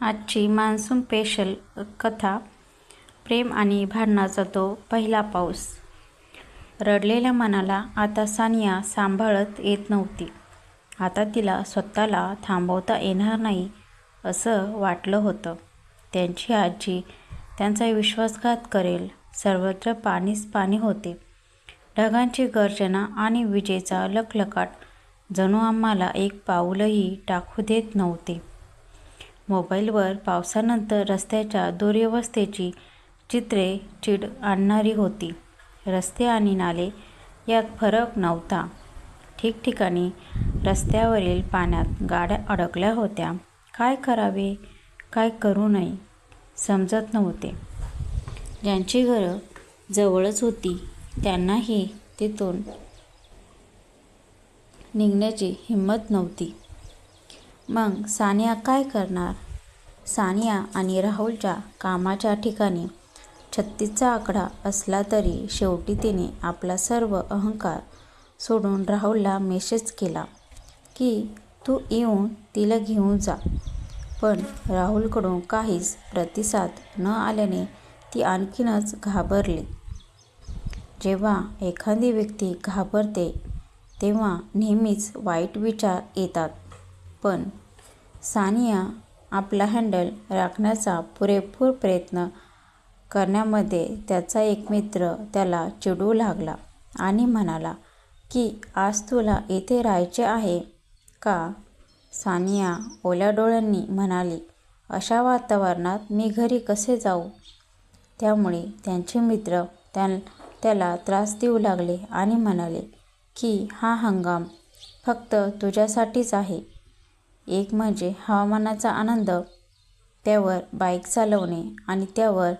आजची monsoon special कथा प्रेम आणि भांडणाचा तो पहिला पाऊस रडलेल्या मनाला आता सानिया सांभाळत येत नव्हती. आता तिला स्वतःला थांबवता येणार नाही असं वाटलं होतं. त्यांची आजी त्यांचा विश्वासघात करेल. सर्वत्र पाणीच पाणी होते. ढगांची गर्जना आणि विजेचा लखलकाट जणू आम्हाला एक पाऊलही टाकू देत नव्हते. मोबाईलवर पावसानंतर रस्त्याच्या दुरवस्थेची चित्रे चीड आणणारी होती. रस्ते आणि नाले यात फरक नव्हता. ठिकठिकाणी रस्त्यावरील पाण्यात गाड्या अडकल्या होत्या. काय करावे, काय करू नये समजत नव्हते. ज्यांची घरं जवळच होती त्यांनाही तिथून निघण्याची हिंमत नव्हती. मग सानिया काय करणार? सानिया आणि राहुलच्या कामाच्या ठिकाणी छत्तीसचा आकडा असला तरी शेवटी तिने आपला सर्व अहंकार सोडून राहुलला मेसेज केला की तू येऊन तिला घेऊन जा. पण राहुलकडून काहीच प्रतिसाद न आल्याने ती आणखीनच घाबरली. जेव्हा एखादी व्यक्ती घाबरते तेव्हा नेहमीच वाईट विचार येतात. पण सानिया आपला हँडल राखण्याचा पुरेपूर प्रयत्न करण्यामध्ये त्याचा एक मित्र त्याला चिडवू लागला आणि म्हणाला की आज तुला इथे राहायचे आहे का? सानिया ओल्या डोळ्यांनी म्हणाली अशा वातावरणात मी घरी कसे जाऊ? त्यामुळे त्यांचे मित्र त्याला त्रास देऊ लागले आणि म्हणाले की हा हंगाम फक्त तुझ्यासाठीच आहे. एक म्हणजे हवामानाचा आनंद, त्यावर बाईक चालवणे आणि त्यावर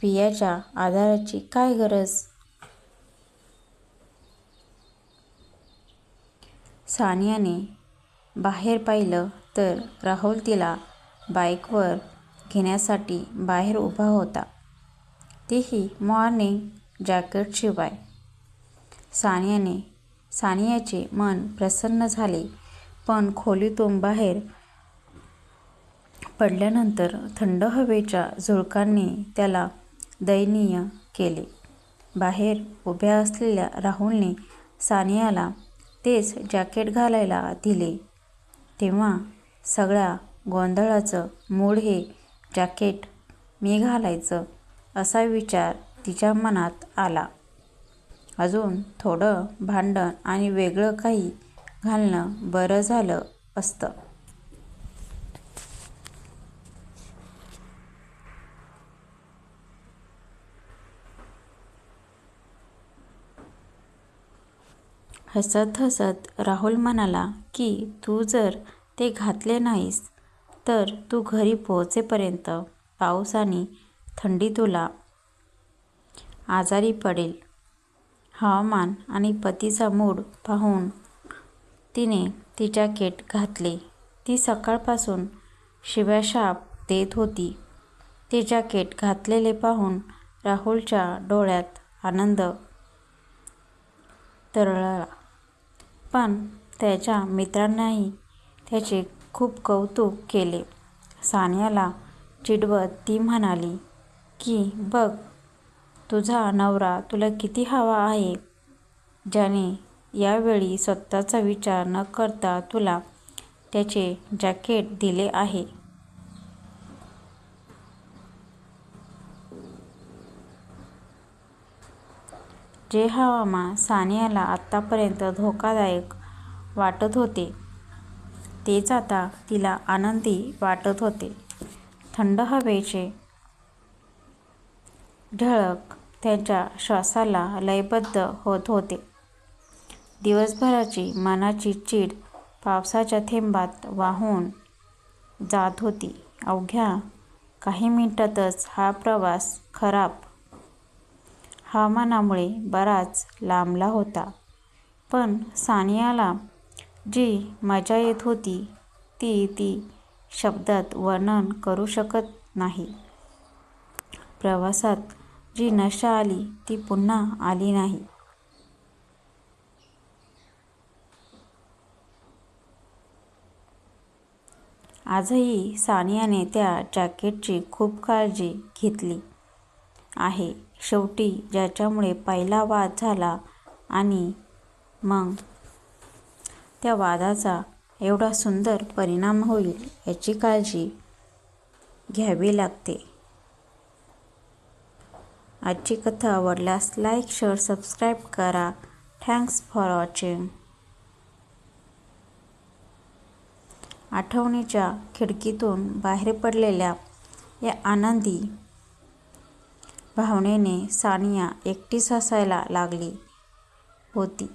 पियाच्या आधाराची काय गरज? सानियाने बाहेर पाहिलं तर राहुल तिला बाईकवर घेण्यासाठी बाहेर उभा होता. तेही मॉर्निंग जॅकेटशिवाय. सानियाचे मन प्रसन्न झाले. पण खोलीतून बाहेर पडल्यानंतर थंड हवेच्या झुळकांनी त्याला दयनीय केले. बाहेर उभ्या असलेल्या राहुलने सानियाला तेच जॅकेट घालायला दिले तेव्हा सगळ्या गोंधळाचं मूळ हे जॅकेट मी घालायचं असा विचार तिच्या मनात आला. अजून थोडं भांडण आणि वेगळं काही घालणं बरं झालं असतं. हसत हसत राहुल म्हणाला की तू जर ते घातले नाहीस तर तू घरी पोहोचेपर्यंत पाऊस आणि थंडी तुला आजारी पडेल. हवामान आणि पतीचा मूड पाहून तिने ते जॅकेट घातले. ती सकाळपासून शिव्याशाप देत होती. ते जॅकेट घातलेले पाहून राहुलच्या डोळ्यात आनंद तरळला. पण त्याच्या मित्रांनीही त्याचे खूप कौतुक केले. सानियाला चिडवत ती म्हणाली की बघ तुझा नवरा तुला किती हवा आहे, ज्याने यावेळी स्वतःचा विचार न करता तुला त्याचे जॅकेट दिले आहे. जे हवामान सानियाला आतापर्यंत धोकादायक वाटत होते तेच आता तिला आनंदी वाटत होते. थंड हवेचे ढळक त्यांच्या श्वासाला लयबद्ध होत होते. दिवसभराची मनाची चीड पावसाच्या थेंबात वाहून जात होती. अवघ्या काही मिनिटातच हा प्रवास खराब हवामानामुळे बराच लांबला होता. पण सानियाला जी मजा येत होती ती ती शब्दात वर्णन करू शकत नाही. प्रवासात जी नशा आली ती पुन्हा आली नाही. आजही सानियाने त्या जॅकेटची खूप काळजी घेतली आहे. शेवटी ज्याच्यामुळे पहिला वाद झाला आणि मग त्या वादाचा एवढा सुंदर परिणाम होईल याची काळजी घ्यावी लागते. आजची कथा आवडल्यास लाईक, शेअर, सबस्क्राईब करा. Thanks for watching. आठवणीच्या खिडकीतून बाहेर पडलेल्या या आनंदी भावनेने सानिया एकटीच हसायला लागली होती.